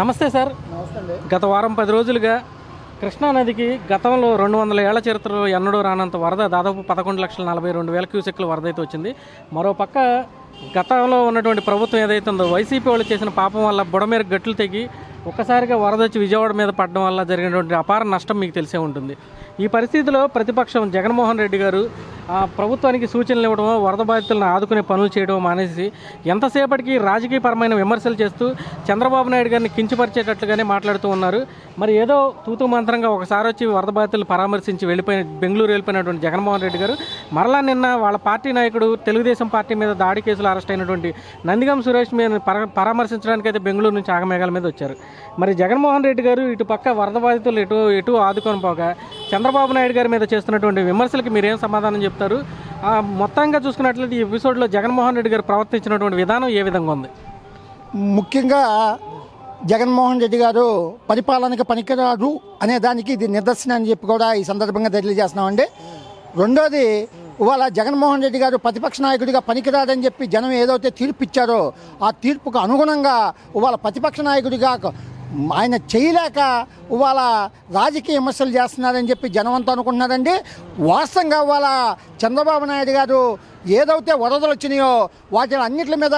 నమస్తే సార్. గత వారం పది రోజులుగా కృష్ణానదికి గతంలో రెండు వందల ఏళ్ళ చరిత్రలో ఎన్నడూ రానంత వరద దాదాపు పదకొండు లక్షల నలభై రెండు వేల క్యూసెక్ల వరద అయితే వచ్చింది. మరో పక్క గతంలో ఉన్నటువంటి ప్రభుత్వం ఏదైతే ఉందో వైసీపీ వాళ్ళు చేసిన పాపం వల్ల బుడమేర గట్లు తెగి ఒక్కసారిగా వరద వచ్చి విజయవాడ మీద పడడం వల్ల జరిగినటువంటి అపార నష్టం మీకు తెలిసే ఉంటుంది. ఈ పరిస్థితిలో ప్రతిపక్షం జగన్మోహన్ రెడ్డి గారు ఆ ప్రభుత్వానికి సూచనలు ఇవ్వడం వరద బాధితులను ఆదుకునే పనులు చేయడం మానేసి ఎంతసేపటికి రాజకీయపరమైన విమర్శలు చేస్తూ చంద్రబాబు నాయుడు గారిని కించపరిచేటట్లుగానే మాట్లాడుతూ ఉన్నారు. మరి ఏదో తూతూ మంత్రంగా ఒకసారి వచ్చి వరద బాధితులు పరామర్శించి వెళ్ళిపోయిన బెంగళూరు వెళ్ళిపోయినటువంటి జగన్మోహన్ రెడ్డి గారు మరలా నిన్న వాళ్ళ పార్టీ నాయకుడు తెలుగుదేశం పార్టీ మీద దాడి కేసులు అరెస్ట్ అయినటువంటి నందిగం సురేష్ మీద పర పరామర్శించడానికి అయితే బెంగళూరు నుంచి ఆగమేఘాల మీద వచ్చారు. మరి జగన్మోహన్ రెడ్డి గారు ఇటు పక్క వరద బాధితులు ఎటు ఎటు ఆదుకొని పోగా చంద్రబాబు నాయుడు గారి మీద చేస్తున్నటువంటి విమర్శలకి మీరేం సమాధానం చెప్తారు? మొత్తంగా చూసుకున్నట్లయితే ఈ ఎపిసోడ్లో జగన్మోహన్ రెడ్డి గారు ప్రవర్తించినటువంటి విధానం ఏ విధంగా ఉంది? ముఖ్యంగా జగన్మోహన్ రెడ్డి గారు పరిపాలనకు పనికిరాదు అనే దానికి ఇది నిదర్శనం అని చెప్పి కూడా ఈ సందర్భంగా తెలియజేస్తున్నామండి. రెండోది ఇవాళ జగన్మోహన్ రెడ్డి గారు ప్రతిపక్ష నాయకుడిగా పనికిరాడని చెప్పి జనం ఏదైతే తీర్పు ఇచ్చారో ఆ తీర్పుకు అనుగుణంగా ఇవాళ ప్రతిపక్ష నాయకుడిగా ఆయన చేయలేక ఇవాళ రాజకీయ విమర్శలు చేస్తున్నారని చెప్పి జనం అనుకుంటున్నారండి. వాస్తవంగా ఇవాళ చంద్రబాబు నాయుడు గారు ఏదైతే వరదలు వచ్చినాయో వాటి అన్నిటి మీద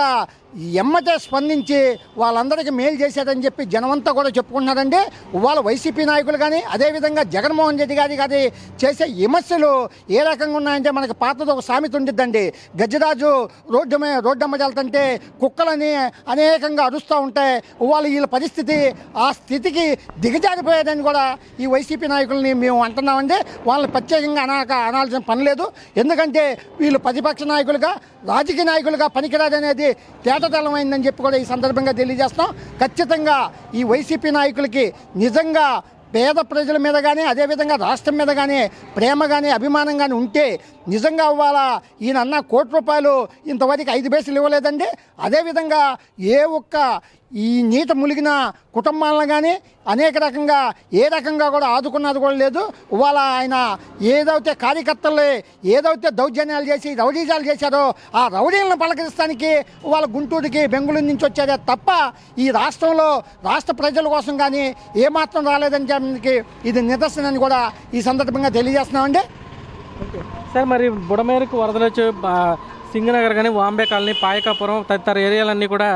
ఎమ్మటే స్పందించి వాళ్ళందరికీ మేలు చేసేదని చెప్పి జనమంతా కూడా చెప్పుకుంటున్నారండి. వాళ్ళ వైసీపీ నాయకులు కానీ అదేవిధంగా జగన్మోహన్ రెడ్డి గారి గారి చేసే విమర్శలు ఏ రకంగా ఉన్నాయంటే మనకి పాతది ఒక సామెత ఉండిద్దండి. గజరాజు రోడ్డు మీద రోడ్డమ్మ వెళ్తుంటే కుక్కలని అనేకంగా అరుస్తూ ఉంటాయి వాళ్ళ వీళ్ళ పరిస్థితి ఆ స్థితికి దిగజారిపోయేదని కూడా ఈ వైసీపీ నాయకుల్ని మేము అంటున్నామండి. వాళ్ళని ప్రత్యేకంగా అనాక అనాల్సిన పని లేదు. ఎందుకంటే వీళ్ళు ప్రతిపక్ష నాయకులుగా రాజకీయ నాయకులుగా పనికిరాదనేది తేటతెల్లమైందని చెప్పి కూడా ఈ సందర్భంగా తెలియజేస్తాం ఖచ్చితంగా ఈ వైసీపీ నాయకులకి నిజంగా పేద ప్రజల మీద కానీ అదేవిధంగా రాష్ట్రం మీద కానీ ప్రేమ కానీ అభిమానం కానీ ఉంటే నిజంగా అవ్వాల ఈయన అన్న కోటి రూపాయలు ఇంతవరకు ఐదు పైసలు ఇవ్వలేదండి. అదేవిధంగా ఏ ఒక్క ఈ నీట ములిగిన కుటుంబాలను కానీ అనేక రకంగా ఏ రకంగా కూడా ఆదుకున్నది కూడా లేదు. ఇవాళ ఆయన ఏదైతే కార్యకర్తలు ఏదైతే దౌర్జన్యాలు చేసి రౌడీజాలు చేశారో ఆ రౌడీలను పలకరిస్తానికి వాళ్ళ గుంటూరుకి బెంగళూరు నుంచి వచ్చారే తప్ప ఈ రాష్ట్రంలో రాష్ట్ర ప్రజల కోసం కానీ ఏమాత్రం రాలేదని చెప్పడానికి ఇది నిదర్శనాన్ని కూడా ఈ సందర్భంగా తెలియజేస్తున్నామండి. సార్ మరి బుడమేరకు వరదలు వచ్చి సింగనగర్ కానీ వాంబే కాలనీ పాయకాపురం తదితర ఏరియాలన్నీ కూడా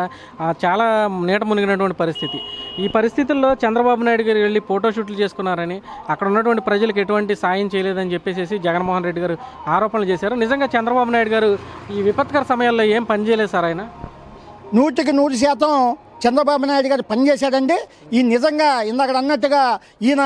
చాలా నీట మునిగినటువంటి పరిస్థితి. ఈ పరిస్థితుల్లో చంద్రబాబు నాయుడు గారు వెళ్ళి ఫోటోషూట్లు చేసుకున్నారని అక్కడ ఉన్నటువంటి ప్రజలకు ఎటువంటి సాయం చేయలేదని చెప్పేసి జగన్మోహన్ రెడ్డి గారు ఆరోపణలు చేశారు. నిజంగా చంద్రబాబు నాయుడు గారు ఈ విపత్కర సమయాల్లో ఏం పని చేయలేదు సార్ ఆయన? నూటికి నూరు శాతం చంద్రబాబు నాయుడు గారు పనిచేశాడండి. ఈ నిజంగా ఇందాక అన్నట్టుగా ఈయన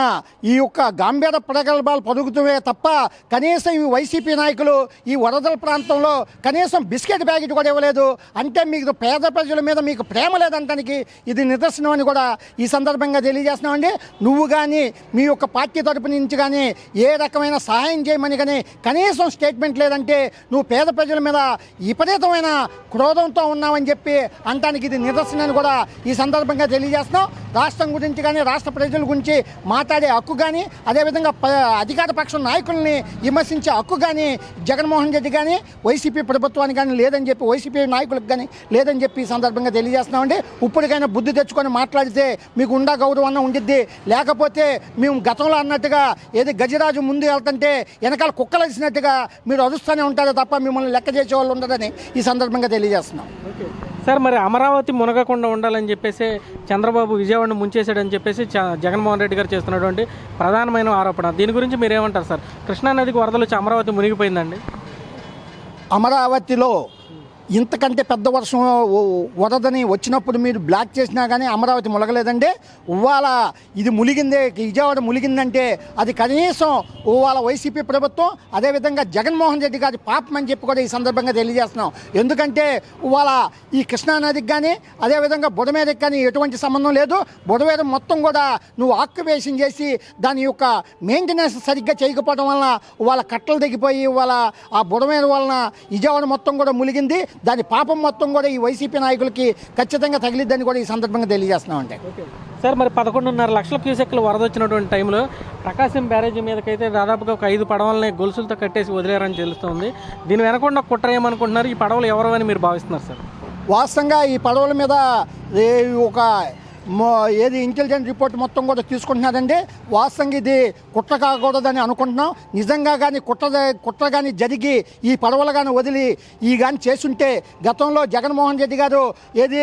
ఈ యొక్క గాంభీర ప్రగల్భాలు పలుకుతువే తప్ప కనీసం ఈ వైసీపీ నాయకులు ఈ వరదల ప్రాంతంలో కనీసం బిస్కెట్ ప్యాకెట్ కూడా ఇవ్వలేదు. అంటే మీకు పేద ప్రజల మీద మీకు ప్రేమ లేదంటానికి ఇది నిదర్శనం అని కూడా ఈ సందర్భంగా తెలియజేస్తున్నామండి. నువ్వు కానీ మీ యొక్క పార్టీ తరపు నుంచి కానీ ఏ రకమైన సహాయం చేయమని కానీ కనీసం స్టేట్మెంట్ లేదంటే నువ్వు పేద ప్రజల మీద విపరీతమైన క్రోధంతో ఉన్నావని చెప్పి అంటానికి ఇది నిదర్శనాన్ని కూడా ఈ సందర్భంగా తెలియజేస్తున్నాం. రాష్ట్రం గురించి కానీ రాష్ట్ర ప్రజల గురించి మాట్లాడే హక్కు కానీ అదేవిధంగా ప- అధికార పక్ష నాయకుల్ని విమర్శించే హక్కు కానీ జగన్మోహన్ రెడ్డి కానీ వైసీపీ ప్రభుత్వానికి కానీ లేదని చెప్పి వైసీపీ నాయకులకు కానీ లేదని చెప్పి ఈ సందర్భంగా తెలియజేస్తున్నామండి. ఇప్పటికైనా బుద్ధి తెచ్చుకొని మాట్లాడితే మీకు ఉండా గౌరవం అన్న ఉండిద్ది. లేకపోతే మేము గతంలో అన్నట్టుగా ఏది గజరాజు ముందు వెళ్తుంటే వెనకాల కుక్కలేసినట్టుగా మీరు అరుస్తూనే ఉంటారు తప్ప మిమ్మల్ని లెక్క చేసే వాళ్ళు ఉండదని ఈ సందర్భంగా తెలియజేస్తున్నాం. సార్ మరి అమరావతి మునగకుండా ఉండాలని చెప్పేసి చంద్రబాబు విజయవాడను ముంచేశాడని చెప్పేసి చ- జగన్మోహన్ రెడ్డి గారు చేస్తున్నటువంటి ప్రధానమైన ఆరోపణ. దీని గురించి మీరు ఏమంటారు సార్ కృష్ణానదికి వరదలు వచ్చి అమరావతి మునిగిపోయిందండి. అమరావతిలో ఇంతకంటే పెద్ద వర్షం వరదని వచ్చినప్పుడు మీరు బ్లాక్ చేసినా కానీ అమరావతి ములగలేదండి. ఇవాళ ఇది ములిగిందే విజయవాడ ములిగిందంటే అది కనీసం ఇవాళ వైసీపీ ప్రభుత్వం అదేవిధంగా జగన్మోహన్ రెడ్డి గారి పాపం అని చెప్పి కూడా ఈ సందర్భంగా తెలియజేస్తున్నాం. ఎందుకంటే ఇవాళ ఈ కృష్ణానదికి కానీ అదేవిధంగా బుడమేదకి కానీ ఎటువంటి సంబంధం లేదు. బుడమేద మొత్తం కూడా నువ్వు ఆక్యుపేషన్ చేసి దాని యొక్క మెయింటెనెన్స్ సరిగ్గా చేయకపోవడం వలన వాళ్ళ కట్టలు తెగిపోయి వాళ్ళ ఆ బుడమేద వలన విజయవాడ మొత్తం కూడా ములిగింది. దాని పాపం మొత్తం కూడా ఈ వైసీపీ నాయకులకి ఖచ్చితంగా తగిలిద్దని కూడా ఈ సందర్భంగా తెలియజేస్తున్నామండి. సార్ మరి పదకొండున్నర లక్షల క్యూసెక్లు వరద వచ్చినటువంటి టైంలో ప్రకాశం బ్యారేజీ మీదకైతే దాదాపుగా ఒక ఐదు పడవలని గొలుసులతో కట్టేసి వదిలేరని తెలుస్తుంది. దీని వెనకుండా కుట్ర ఏమనుకుంటున్నారు ఈ పడవలు ఎవరు అని మీరు భావిస్తున్నారు సార్? వాస్తవంగా ఈ పడవల మీద ఒక ఏది ఇంటెలిజెన్స్ రిపోర్ట్ మొత్తం కూడా తీసుకుంటున్నారండి? వాస్తవంగా ఇది కుట్ర కాకూడదని అనుకుంటున్నాం. నిజంగా కానీ కుట్ర కుట్ర కానీ జరిగి ఈ పడవలు కానీ వదిలి ఈ కానీ చేసుంటే గతంలో జగన్మోహన్ రెడ్డి గారు ఏది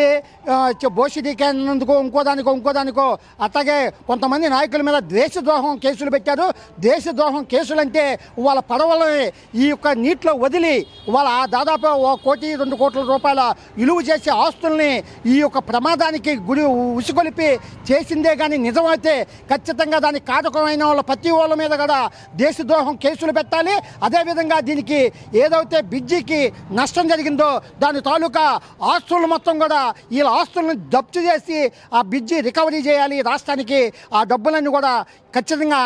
ఆ, చె- బోషిడీకేందుకో ఇంకో దానికో ఇంకో దానికో అట్లాగే కొంతమంది నాయకుల మీద దేశద్రోహం కేసులు పెట్టారు. దేశద్రోహం కేసులు అంటే వాళ్ళ పడవలని ఈ యొక్క నీటిలో వదిలి వాళ్ళ దాదాపు ఓ కోటి రెండు కోట్ల రూపాయల విలువ చేసే ఆస్తుల్ని ఈ యొక్క ప్రమాదానికి గురి ఉసుకొలిపి చేసిందే కానీ నిజమైతే ఖచ్చితంగా దానికి కారకమైన వాళ్ళ ప్రతి వాళ్ళ మీద కూడా దేశద్రోహం కేసులు పెట్టాలి. అదేవిధంగా దీనికి ఏదైతే బిజ్జీకి నష్టం జరిగిందో దాని తాలూకా ఆస్తులు మొత్తం కూడా వీళ్ళ ఆస్తులను జప్తు చేసి ఆ బిజ్జీ రికవరీ చేయాలి. రాష్ట్రానికి ఆ డబ్బులన్నీ కూడా ఖచ్చితంగా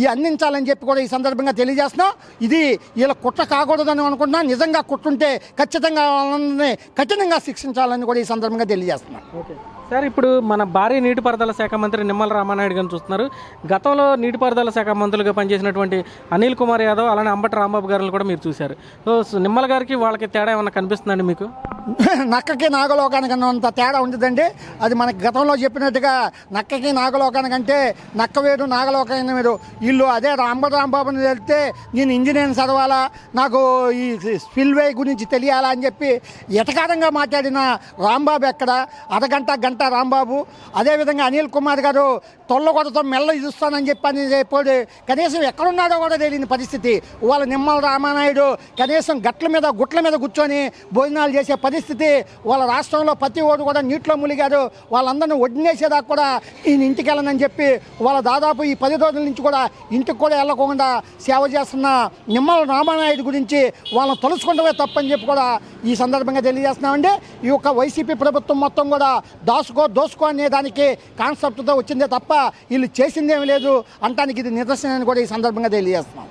ఈ అందించాలని చెప్పి కూడా ఈ సందర్భంగా తెలియజేస్తున్నాం. ఇది వీళ్ళ కుట్ర కాకూడదని అనుకుంటున్నాం. నిజంగా కుట్రుంటే ఖచ్చితంగా వాళ్ళని కఠినంగా శిక్షించాలని కూడా ఈ సందర్భంగా తెలియజేస్తున్నాం. ఓకే. సార్ ఇప్పుడు మన భారీ నీటిపారుదల శాఖ మంత్రి నిమ్మల రామానాయుడు గారిని చూస్తున్నారు. గతంలో నీటిపారుదల శాఖ మంత్రులుగా పనిచేసినటువంటి అనిల్ కుమార్ యాదవ్ అలానే అంబటి రాంబాబు గారిని కూడా మీరు చూశారు. సో నిమ్మల గారికి వాళ్ళకి తేడా ఏమన్నా కనిపిస్తుందండి మీకు? నక్కకి నాగలోకానికి అన్నంత తేడా ఉంటుందండి. అది మనకి గతంలో చెప్పినట్టుగా నక్కకి నాగలోకానికంటే నక్క వేరు నాగలోకానికి వేరు. వీళ్ళు అదే రాంబ రాంబాబుని వెళ్తే నేను ఇంజనీరింగ్ చదవాలా నాకు ఈ స్పిల్వే గురించి తెలియాలా అని చెప్పి ఎటకారంగా మాట్లాడిన రాంబాబు ఎక్కడ? అరగంట గంట రాంబాబు. అదేవిధంగా అనిల్ కుమార్ గారు తొల్లగొడతో మెల్ల ఇస్తానని చెప్పని చెప్పాడు. కనీసం ఎక్కడున్నాడో కూడా తెలియని పరిస్థితి. వాళ్ళ నిమ్మల రామానాయుడు కనీసం గట్ల మీద గుట్ల మీద కూర్చొని భోజనాలు చేసే పరిస్థితి. వాళ్ళ రాష్ట్రంలో ప్రతి ఓడు కూడా నీటిలో మునిగారు వాళ్ళందరినీ వడ్డినేసేదాకా కూడా ఈయన ఇంటికి వెళ్ళనని చెప్పి వాళ్ళ దాదాపు ఈ పది రోజుల నుంచి కూడా ఇంటికి కూడా వెళ్ళకుండా సేవ చేస్తున్న నిమ్మల రామానాయుడు గురించి వాళ్ళని తలుచుకుంటమే తప్పని చెప్పి కూడా ఈ సందర్భంగా తెలియజేస్తున్నామండి. ఈ యొక్క వైసీపీ ప్రభుత్వం మొత్తం కూడా దాసుకో దోసుకో అనే దానికి కాన్సెప్ట్తో వచ్చిందే తప్ప వీళ్ళు చేసిందేమీ లేదు అంటానికి ఇది నిదర్శనాన్ని కూడా ఈ సందర్భంగా తెలియజేస్తున్నాం.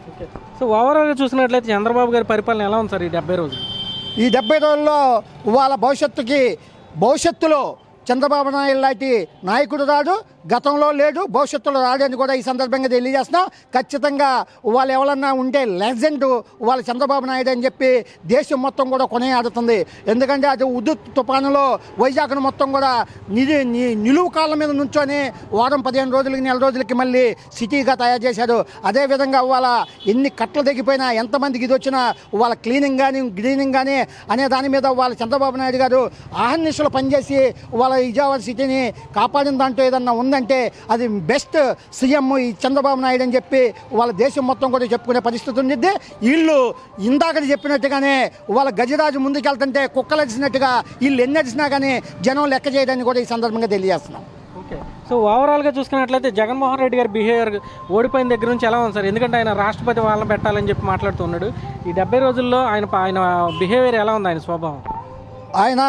సో ఓవరాల్గా చూసినట్లయితే చంద్రబాబు గారి పరిపాలన ఎలా ఉంది సార్ ఈ డెబ్బై రోజులు? ఈ డెబ్బై రోజుల్లో వాళ్ళ భవిష్యత్తుకి భవిష్యత్తులో చంద్రబాబు నాయుడు లాంటి నాయకుడు రాడు గతంలో లేడు భవిష్యత్తులో రాడని కూడా ఈ సందర్భంగా తెలియజేస్తున్నాం. ఖచ్చితంగా వాళ్ళు ఎవరన్నా ఉంటే లెజెండ్ వాళ్ళ చంద్రబాబు నాయుడు అని చెప్పి దేశం మొత్తం కూడా కొనయాడుతుంది. ఎందుకంటే అది ఉదుత్ తుఫానులో వైజాగ్ను మొత్తం కూడా నిధి నిలువు కాళ్ళ మీద నుంచొని వారం పదిహేను రోజులకి నెల రోజులకి మళ్ళీ సిటీగా తయారు చేశారు. అదేవిధంగా వాళ్ళ ఎన్ని కట్టలు తెగిపోయినా ఎంతమందికి ఇది వచ్చినా వాళ్ళ క్లీనింగ్ కానీ గ్రీనింగ్ కానీ అనే దాని మీద వాళ్ళ చంద్రబాబు నాయుడు గారు ఆహర్నిశలు పనిచేసి వాళ్ళ విజయవాడ సిటీని కాపాడిన దాంట్లో ఏదన్నా ఉందంటే అది బెస్ట్ సీఎం ఈ చంద్రబాబు నాయుడు అని చెప్పి వాళ్ళ దేశం మొత్తం కూడా చెప్పుకునే పరిస్థితి ఉండిద్ది. వీళ్ళు ఇందాక చెప్పినట్టుగానే వాళ్ళ గజరాజు ముందుకెళ్తుంటే కుక్కలు అరిచినట్టుగా వీళ్ళు ఎన్ని అరిచినా కానీ జనం లెక్క చేయడానికి కూడా ఈ సందర్భంగా తెలియజేస్తున్నాం. ఓకే. సో ఓవరాల్గా చూసుకున్నట్లయితే జగన్మోహన్ రెడ్డి గారి బిహేవియర్ ఓడిపోయిన దగ్గర నుంచి ఎలా ఉంది సార్? ఎందుకంటే ఆయన రాష్ట్రపతి వాళ్ళని పెట్టాలని చెప్పి మాట్లాడుతున్నాడు ఈ డెబ్బై రోజుల్లో ఆయన ఆయన బిహేవియర్ ఎలా ఉంది ఆయన స్వభావం? ఆయన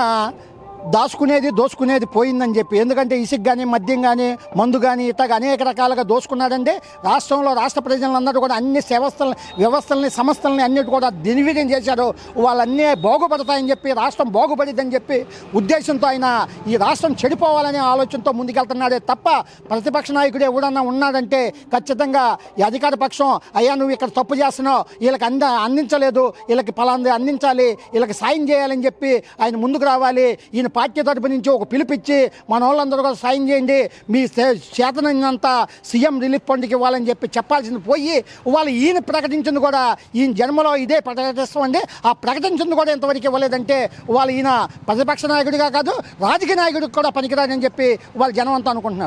దాచుకునేది దోచుకునేది పోయిందని చెప్పి. ఎందుకంటే ఇసుక కానీ మద్యం కానీ మందు కానీ ఇట్లాగ అనేక రకాలుగా దోచుకున్నాడంటే రాష్ట్రంలో రాష్ట్ర ప్రజలందరూ కూడా అన్ని వ్యవస్థల వ్యవస్థల్ని సంస్థల్ని అన్నిటి కూడా దినివిధం చేశారు. వాళ్ళన్నీ బాగుపడతాయని చెప్పి రాష్ట్రం బాగుపడిద్దని చెప్పి ఉద్దేశంతో ఆయన ఈ రాష్ట్రం చెడిపోవాలనే ఆలోచనతో ముందుకెళ్తున్నాడే తప్ప ప్రతిపక్ష నాయకుడు ఎవడన్నా ఉన్నాడంటే ఖచ్చితంగా ఈ అధికార పక్షం అయ్యా నువ్వు ఇక్కడ తప్పు చేస్తున్నావు వీళ్ళకి అంద అందించలేదు వీళ్ళకి ఫలాంది అందించాలి వీళ్ళకి సాయం చేయాలని చెప్పి ఆయన ముందుకు రావాలి ఈయన పార్టీ తరపు నుంచి ఒక పిలిపిచ్చి మన వాళ్ళందరూ కూడా సాయం చేయండి. మీ చేతనంతా సీఎం రిలీఫ్ ఫండ్కి ఇవ్వాలని చెప్పి చెప్పాల్సింది పోయి వాళ్ళు ఈయన ప్రకటించింది కూడా ఈయన జన్మలో ఇదే ప్రకటిస్తామండి ఆ ప్రకటించింది కూడా ఇంతవరకు ఇవ్వలేదంటే వాళ్ళు ఈయన ప్రతిపక్ష నాయకుడిగా కాదు రాజకీయ నాయకుడికి కూడా పనికిరాదని చెప్పి వాళ్ళు జనం అంతా అనుకుంటున్నారు.